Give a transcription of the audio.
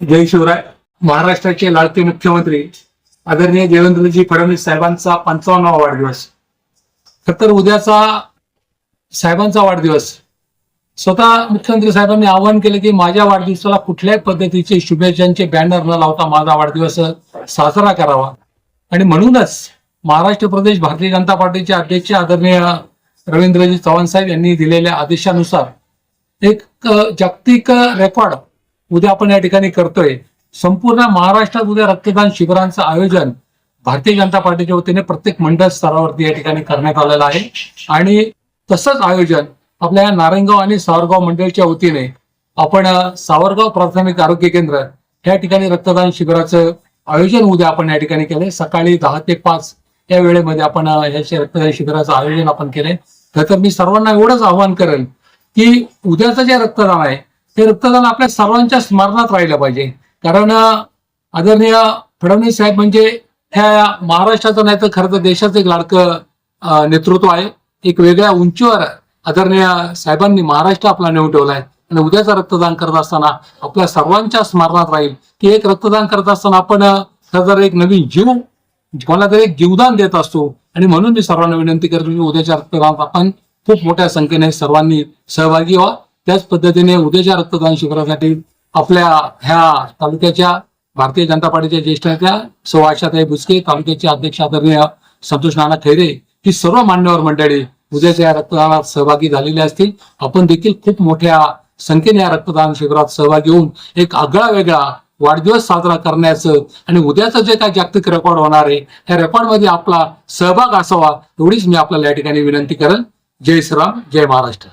जय शिवराय. महाराष्ट्राचे लाडके मुख्यमंत्री आदरणीय देवेंद्रजी फडणवीस साहेबांचा पंचावन्नावा वाढदिवस. तर उद्याचा साहेबांचा वाढदिवस. स्वतः मुख्यमंत्री साहेबांनी आवाहन केले की माझ्या वाढदिवसाला कुठल्याही पद्धतीचे शुभेच्छांचे बॅनर न लावता माझा वाढदिवस साजरा करावा. आणि म्हणूनच महाराष्ट्र प्रदेश भारतीय जनता पार्टीचे अध्यक्ष आदरणीय रवींद्रजी चव्हाण साहेब यांनी दिलेल्या आदेशानुसार एक जागतिक रेकॉर्ड उद्या आपण या ठिकाणी करतोय. संपूर्ण महाराष्ट्रात उद्या रक्तदान शिबिरांचं आयोजन भारतीय जनता पार्टीच्या वतीने प्रत्येक मंडळ स्तरावरती या ठिकाणी करण्यात आलेलं आहे. आणि तसंच आयोजन आपल्या या नारायणगाव आणि सावरगाव मंडळच्या वतीने आपण सावरगाव प्राथमिक आरोग्य केंद्र या ठिकाणी रक्तदान शिबिराचं आयोजन उद्या आपण या ठिकाणी केले सकाळी दहा ते पाच या वेळेमध्ये आपण याचे रक्तदान शिबिराचं आयोजन आपण केले तर मी सर्वांना एवढंच आवाहन करेन की उद्याचं जे रक्तदान आहे ते रक्तदान आपल्या सर्वांच्या स्मरणात राहिलं पाहिजे. कारण आदरणीय फडणवीस साहेब म्हणजे ह्या महाराष्ट्राचं नाही तर खरं तर देशाचं एक लाडकं नेतृत्व आहे. एक वेगळ्या उंचीवर आदरणीय साहेबांनी महाराष्ट्र आपला नेऊन ठेवला आहे आणि उद्याचं रक्तदान करत असताना आपल्या सर्वांच्या स्मरणात राहील की एक रक्तदान करत असताना आपण खरं तर एक नवीन जीव कोणाला तरी एक जीवदान देत असतो. आणि म्हणून मी सर्वांना विनंती करतो की उद्याच्या रक्तदानात आपण खूप मोठ्या संख्येने सर्वांनी सहभागी व्हा. त्याच पद्धतीने उद्याच्या रक्तदान शिबिरासाठी आपल्या ह्या तालुक्याच्या भारतीय जनता पार्टीच्या ज्येष्ठ नेत्या सौ आशाताई बुचके तालुक्याचे अध्यक्ष आदरणीय संतोष नाना खैरे ही सर्व मान्यवर मंडळी उद्याच्या या रक्तदानात सहभागी झालेली असतील. आपण देखील खूप मोठ्या संख्येने या रक्तदान शिबिरात सहभागी होऊन एक आगळा वेगळा वाढदिवस साजरा करण्याचं आणि उद्याचं जे काय जागतिक रेकॉर्ड होणार आहे त्या रेकॉर्डमध्ये आपला सहभाग असावा एवढीच मी आपल्याला या ठिकाणी विनंती करेन. जय श्रीराम जय महाराष्ट्र.